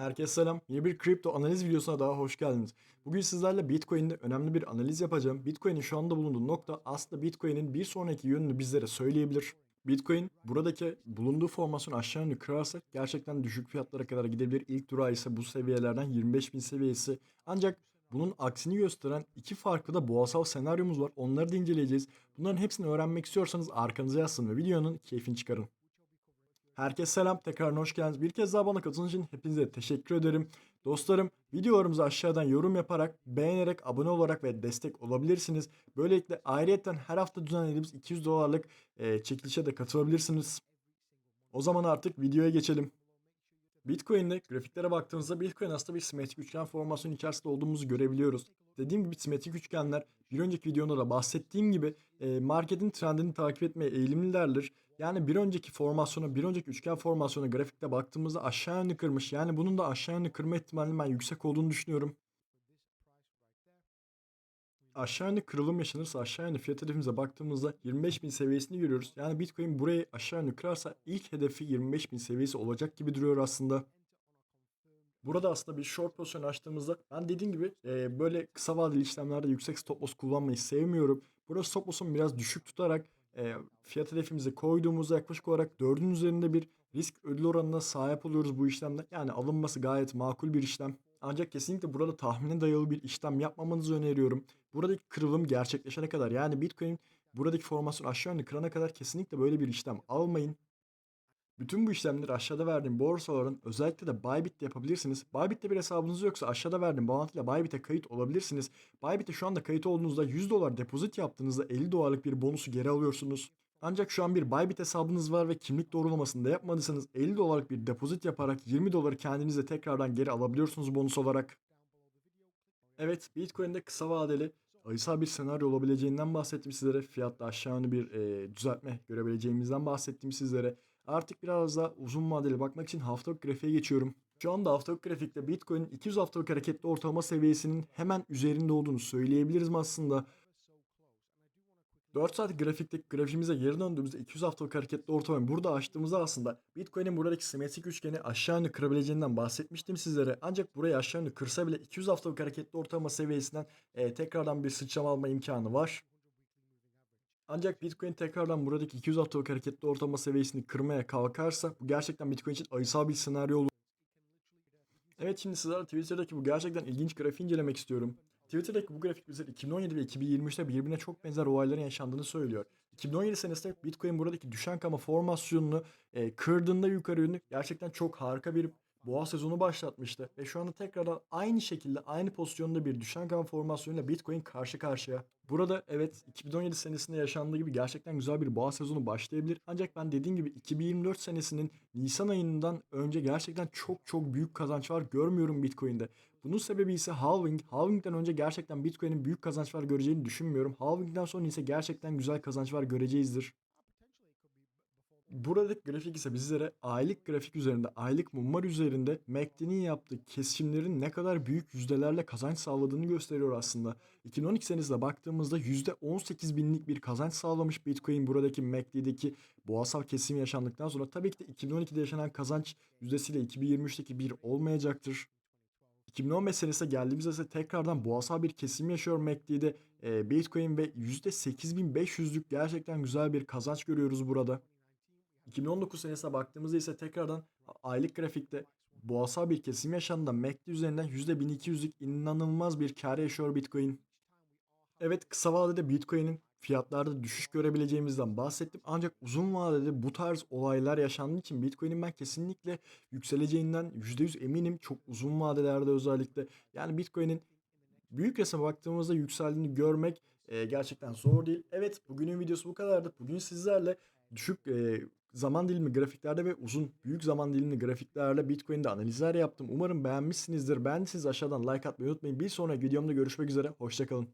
Herkese selam. Yeni bir kripto analiz videosuna daha hoş geldiniz. Bugün sizlerle Bitcoin'de önemli bir analiz yapacağım. Bitcoin'in şu anda bulunduğu nokta aslında Bitcoin'in bir sonraki yönünü bizlere söyleyebilir. Bitcoin buradaki bulunduğu formasyon aşağı yönlü kırarsa gerçekten düşük fiyatlara kadar gidebilir. İlk durağı ise bu seviyelerden 25.000 seviyesi. Ancak bunun aksini gösteren iki farklı da boğasal senaryomuz var. Onları da inceleyeceğiz. Bunların hepsini öğrenmek istiyorsanız arkanıza yazsın ve videonun keyfini çıkarın. Herkese selam, tekrar hoş geldiniz. Bir kez daha bana katıldığınız için hepinize teşekkür ederim. Dostlarım, videolarımıza aşağıdan yorum yaparak, beğenerek, abone olarak ve destek olabilirsiniz. Böylelikle ayrıyeten her hafta düzenlediğimiz 200 dolarlık e, çekilişe de katılabilirsiniz. O zaman artık videoya geçelim. Bitcoin'de grafiklere baktığımızda Bitcoin aslında bir simetrik üçgen formasyonu içerisinde olduğumuzu görebiliyoruz. Dediğim gibi simetrik üçgenler bir önceki videomda da bahsettiğim gibi e, marketin trendini takip etmeye eğilimlilerdir. Yani bir önceki formasyona, bir önceki üçgen formasyona grafikte baktığımızda aşağı yönlü kırmış. Yani bunun da aşağı yönlü kırma ihtimalinin ben yüksek olduğunu düşünüyorum. Aşağı yönlü kırılım yaşanırsa aşağı yönlü fiyat hedefimize baktığımızda 25.000 seviyesini görüyoruz. Yani Bitcoin burayı aşağı yönlü kırarsa ilk hedefi 25.000 seviyesi olacak gibi duruyor aslında. Burada aslında bir short pozisyon açtığımızda ben dediğim gibi e, böyle kısa vadeli işlemlerde yüksek stop loss kullanmayı sevmiyorum. Burada stop loss'umu biraz düşük tutarak e, fiyat hedefimizi koyduğumuzda yaklaşık olarak 4'ün üzerinde bir risk ödül oranına sahip oluyoruz bu işlemde. Yani alınması gayet makul bir işlem. Ancak kesinlikle burada tahmine dayalı bir işlem yapmamanızı öneriyorum. Buradaki kırılım gerçekleşene kadar yani Bitcoin buradaki formasyon aşağı yönlü kırana kadar kesinlikle böyle bir işlem almayın. Bütün bu işlemleri aşağıda verdiğim borsaların özellikle de Bybit'te yapabilirsiniz. Bybit'te bir hesabınız yoksa aşağıda verdiğim bağlantıyla Bybit'e kayıt olabilirsiniz. Bybit'te şu anda kayıt olduğunuzda 100 dolar depozit yaptığınızda 50 dolarlık bir bonusu geri alıyorsunuz. Ancak şu an bir Bybit hesabınız var ve kimlik doğrulamasını da yapmadıysanız 50 dolarlık bir depozit yaparak 20 doları kendinize tekrardan geri alabiliyorsunuz bonus olarak. Evet Bitcoin'de kısa vadeli ayısal bir senaryo olabileceğinden bahsettim sizlere. Fiyatta aşağı yönlü bir e, düzeltme görebileceğimizden bahsettim sizlere. Artık biraz da uzun vadeli bakmak için haftalık grafiğe geçiyorum. Şu anda haftalık grafikte Bitcoin'in 200 haftalık hareketli ortalama seviyesinin hemen üzerinde olduğunu söyleyebiliriz aslında. 4 saat grafikteki grafiğimize geri döndüğümüzde 200 haftalık hareketli ortalamayı burada açtığımızda aslında Bitcoin'in buradaki simetrik üçgeni aşağı yönlü kırabileceğinden bahsetmiştim sizlere. Ancak burayı aşağı yönlü kırsa bile 200 haftalık hareketli ortalama seviyesinden e, tekrardan bir sıçrama alma imkanı var. Ancak Bitcoin tekrardan buradaki 200 haftalık hareketli ortalama seviyesini kırmaya kalkarsa bu gerçekten Bitcoin için ayısal bir senaryo olur. Evet şimdi sizlerle Twitter'daki bu gerçekten ilginç grafiği incelemek istiyorum. Twitter'daki bu grafik bize 2017 ve 2023'te birbirine çok benzer olayların yaşandığını söylüyor. 2017 senesinde Bitcoin buradaki düşen kama formasyonunu e, kırdığında yukarı yönlü gerçekten çok harika bir boğa sezonu başlatmıştı. Ve şu anda tekrardan aynı şekilde aynı pozisyonda bir düşen kama formasyonuyla Bitcoin karşı karşıya. Burada evet 2017 senesinde yaşandığı gibi gerçekten güzel bir boğa sezonu başlayabilir. Ancak ben dediğim gibi 2024 senesinin Nisan ayından önce gerçekten çok çok büyük kazançlar görmüyorum Bitcoin'de. Bunun sebebi ise halving. Halving'den önce gerçekten Bitcoin'in büyük kazançlar göreceğini düşünmüyorum. Halving'den sonra ise gerçekten güzel kazançlar göreceğizdir. Buradaki grafik ise bizlere aylık grafik üzerinde, aylık mumlar üzerinde MACD'nin yaptığı kesimlerin ne kadar büyük yüzdelerle kazanç sağladığını gösteriyor aslında. 2012 senesinde baktığımızda %18 binlik bir kazanç sağlamış Bitcoin buradaki MACD'deki boğasal kesim yaşandıktan sonra. Tabii ki de 2012'de yaşanan kazanç yüzdesiyle 2023'teki bir olmayacaktır. 2015 senesine geldiğimizde ise tekrardan boğasal bir kesim yaşıyor MACD'de. E, Bitcoin ve %8500'lük gerçekten güzel bir kazanç görüyoruz burada. 2019 senesine baktığımızda ise tekrardan aylık grafikte boğasal bir kesim yaşandığında MACD üzerinden %1200'lük inanılmaz bir kar yaşıyor Bitcoin. Evet kısa vadede Bitcoin'in fiyatlarda düşüş görebileceğimizden bahsettim. Ancak uzun vadede bu tarz olaylar yaşandığı için Bitcoin'in ben kesinlikle yükseleceğinden %100 eminim. Çok uzun vadelerde özellikle. Yani Bitcoin'in büyük resme baktığımızda yükseldiğini görmek e, gerçekten zor değil. Evet bugünün videosu bu kadardı. Bugün sizlerle düşük e, zaman dilimi grafiklerde ve uzun büyük zaman dilimli grafiklerle Bitcoin'de analizler yaptım. Umarım beğenmişsinizdir. Beğendiyseniz aşağıdan like atmayı unutmayın. Bir sonraki videomda görüşmek üzere. Hoşçakalın.